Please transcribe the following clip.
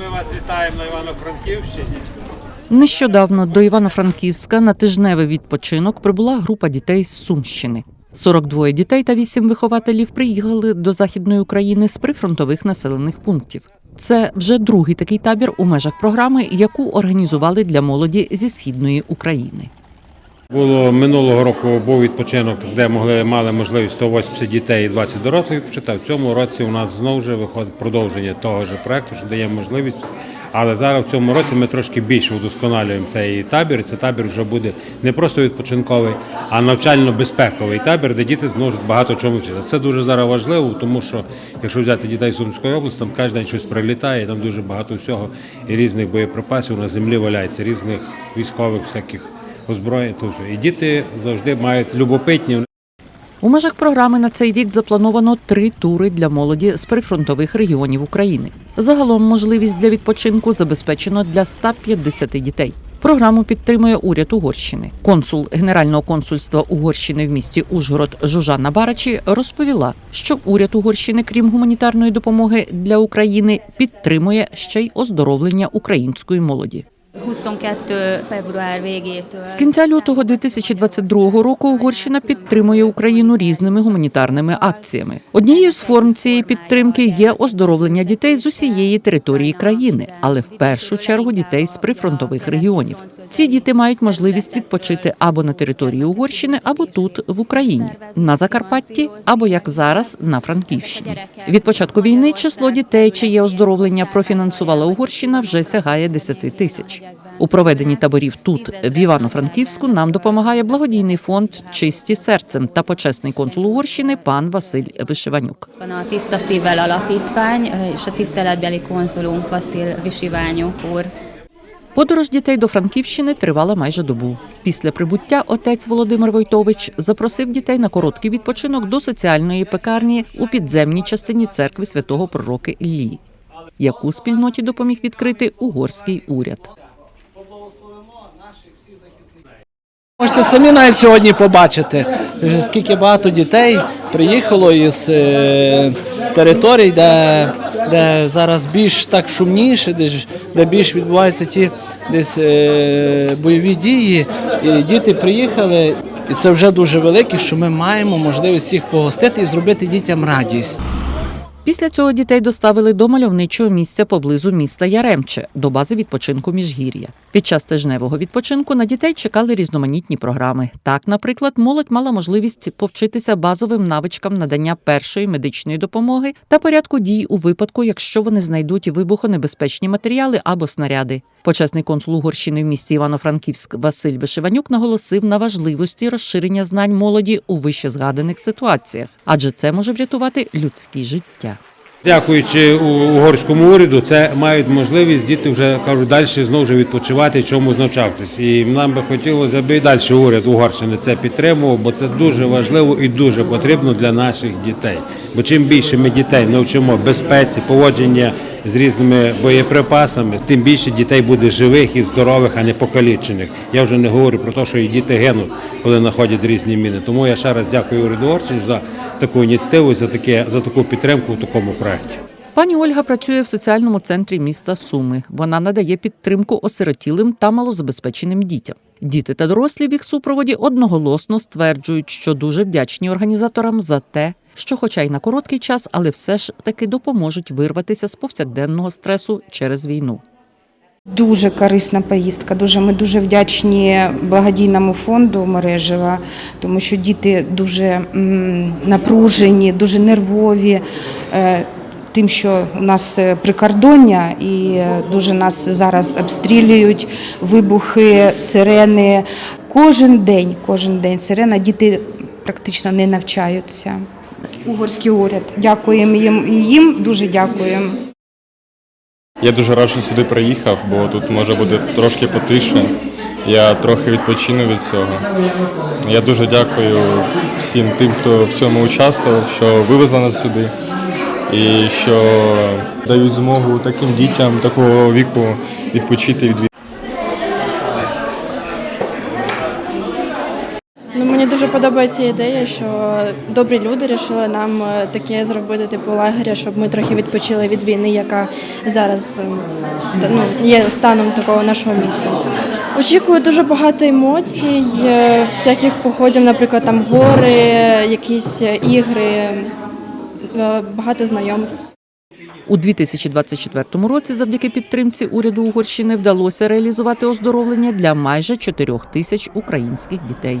ми вас вітаємо на Івано-Франківщині. Нещодавно до Івано-Франківська на тижневий відпочинок прибула група дітей з Сумщини. 42 дітей та 8 вихователів приїхали до Західної України з прифронтових населених пунктів. Це вже другий такий табір у межах програми, яку організували для молоді зі східної України. Було минулого року був відпочинок, де могли мали можливість 180 дітей і 20 дорослих відпочити. В цьому році у нас знову вже виходить продовження того ж проекту, що дає можливість. Але зараз в цьому році ми трошки більше удосконалюємо цей табір. І Це табір вже буде не просто відпочинковий, а навчально-безпековий табір, де діти зможуть багато чому вчити. Це дуже зараз важливо, тому що якщо взяти дітей з Сумської області, там кожен день щось прилітає, там дуже багато всього і різних боєприпасів на землі валяється, різних військових всяких все. І діти завжди мають любопитні. У межах програми на цей рік заплановано три тури для молоді з прифронтових регіонів України. Загалом можливість для відпочинку забезпечено для 150 дітей. Програму підтримує уряд Угорщини. Консул Генерального консульства Угорщини в місті Ужгород Жужанна Барачі розповіла, що уряд Угорщини, крім гуманітарної допомоги для України, підтримує ще й оздоровлення української молоді. 22. február. З кінця лютого 2022 року Угорщина підтримує Україну різними гуманітарними акціями. Однією з форм цієї підтримки є оздоровлення дітей з усієї території країни, але в першу чергу дітей з прифронтових регіонів. Ці діти мають можливість відпочити або на території Угорщини, або тут в Україні, на Закарпатті, або як зараз на Франківщині. Від початку війни число дітей, чиє оздоровлення профінансувала Угорщина, вже сягає 10 тисяч. У проведенні таборів тут, в Івано-Франківську, нам допомагає благодійний фонд Чисті серцем та почесний консул Угорщини пан Василь Вишиванюк. Tiszta Szívvel Alapítvány és a tiszteletbeli konzulunk Vasil Visiványuk úr. Подорож дітей до Франківщини тривала майже добу. Після прибуття отець Володимир Войтович запросив дітей на короткий відпочинок до соціальної пекарні у підземній частині церкви святого пророка Іллі, яку спільноті допоміг відкрити угорський уряд. Можете самі навіть сьогодні побачити, скільки багато дітей приїхало із е, територій, де, де зараз більш так шумніше, де, де більш відбуваються ті десь е, бойові дії. І діти приїхали, і це вже дуже велике, що ми маємо можливість їх погостити і зробити дітям радість. Після цього дітей доставили до мальовничого місця поблизу міста Яремче до бази відпочинку Міжгір'я. Під час тижневого відпочинку на дітей чекали різноманітні програми. Так, наприклад, молодь мала можливість повчитися базовим навичкам надання першої медичної допомоги та порядку дій у випадку, якщо вони знайдуть вибухонебезпечні матеріали або снаряди. Почесний консул Угорщини в місті Івано-Франківськ Василь Вишиванюк наголосив на важливості розширення знань молоді у вище згаданих ситуаціях, адже це може врятувати людські життя. Дякуючи угорському уряду, це мають можливість діти вже кажуть далі знову ж відпочивати, чомусь навчатись. І нам би хотілося, аби і далі уряд Угорщини це підтримував, бо це дуже важливо і дуже потрібно для наших дітей. Бо чим більше ми дітей навчимо безпеці, поводження з різними боєприпасами, тим більше дітей буде живих і здорових, а не покалічених. Я вже не говорю про те, що і діти гинуть, коли знаходять різні міни. Тому я ще раз дякую уряду Угорщини за таку ініціативу, за таке за таку підтримку в такому проєкті. Пані Ольга працює в соціальному центрі міста Суми. Вона надає підтримку осиротілим та малозабезпеченим дітям. Діти та дорослі в їх супроводі одноголосно стверджують, що дуже вдячні організаторам за те, що, хоча й на короткий час, але все ж таки допоможуть вирватися з повсякденного стресу через війну. Дуже корисна поїздка. Дуже ми дуже вдячні благодійному фонду мережева, тому що діти дуже напружені, дуже нервові. е, Тим, що у нас е, прикордоння і е, дуже нас зараз обстрілюють, вибухи, сирени. Кожен день, кожен день сирена, діти практично не навчаються. Угорський уряд. Дякуємо їм і їм дуже дякуємо. Я дуже рад, що сюди приїхав, бо тут може бути трошки потише. Я трохи відпочину від цього. Я дуже дякую всім тим, хто в цьому участвував, що вивезли нас сюди і що дають змогу таким дітям такого віку відпочити від Ну, подобається. ідея, що добрі люди вирішили нам е, таке зробити типу лагеря, щоб ми трохи відпочили від війни, яка зараз е, ну, є станом такого нашого міста. Очікую дуже багато емоцій, е, всяких походів, наприклад, там гори, якісь ігри, багато знайомств. У 2024 році завдяки підтримці уряду Угорщини вдалося реалізувати оздоровлення для майже 4 тисяч українських дітей.